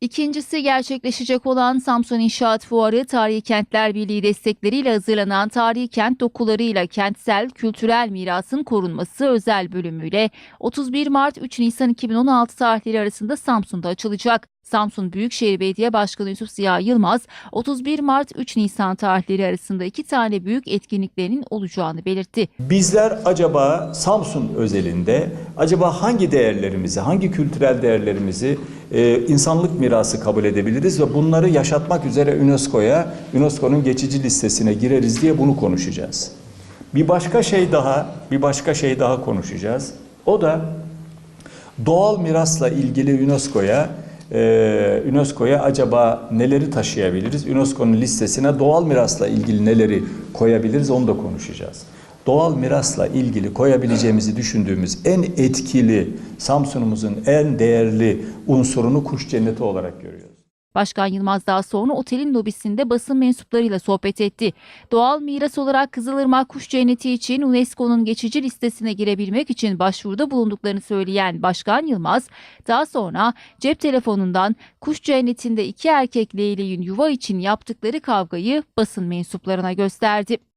İkincisi gerçekleşecek olan Samsun İnşaat Fuarı Tarihi Kentler Birliği destekleriyle hazırlanan tarihi kent dokularıyla kentsel kültürel mirasın korunması özel bölümüyle 31 Mart 3 Nisan 2016 tarihleri arasında Samsun'da açılacak. Samsun Büyükşehir Belediye Başkanı Yusuf Ziya Yılmaz 31 Mart 3 Nisan tarihleri arasında iki tane büyük etkinliklerinin olacağını belirtti. Bizler acaba Samsun özelinde acaba hangi değerlerimizi, hangi kültürel değerlerimizi e, insanlık mirası kabul edebiliriz ve bunları yaşatmak üzere UNESCO'ya, UNESCO'nun geçici listesine gireriz diye bunu konuşacağız. Bir başka şey daha, bir başka şey daha konuşacağız. O da doğal mirasla ilgili UNESCO'ya e, UNESCO'ya acaba neleri taşıyabiliriz? UNESCO'nun listesine doğal mirasla ilgili neleri koyabiliriz? Onu da konuşacağız. Doğal mirasla ilgili koyabileceğimizi düşündüğümüz en etkili Samsun'umuzun en değerli unsurunu kuş cenneti olarak görüyoruz. Başkan Yılmaz daha sonra otelin lobisinde basın mensuplarıyla sohbet etti. Doğal miras olarak Kızılırmak Kuş Cenneti için UNESCO'nun geçici listesine girebilmek için başvuruda bulunduklarını söyleyen Başkan Yılmaz, daha sonra cep telefonundan kuş cennetinde iki erkek leyleğin yuva için yaptıkları kavgayı basın mensuplarına gösterdi.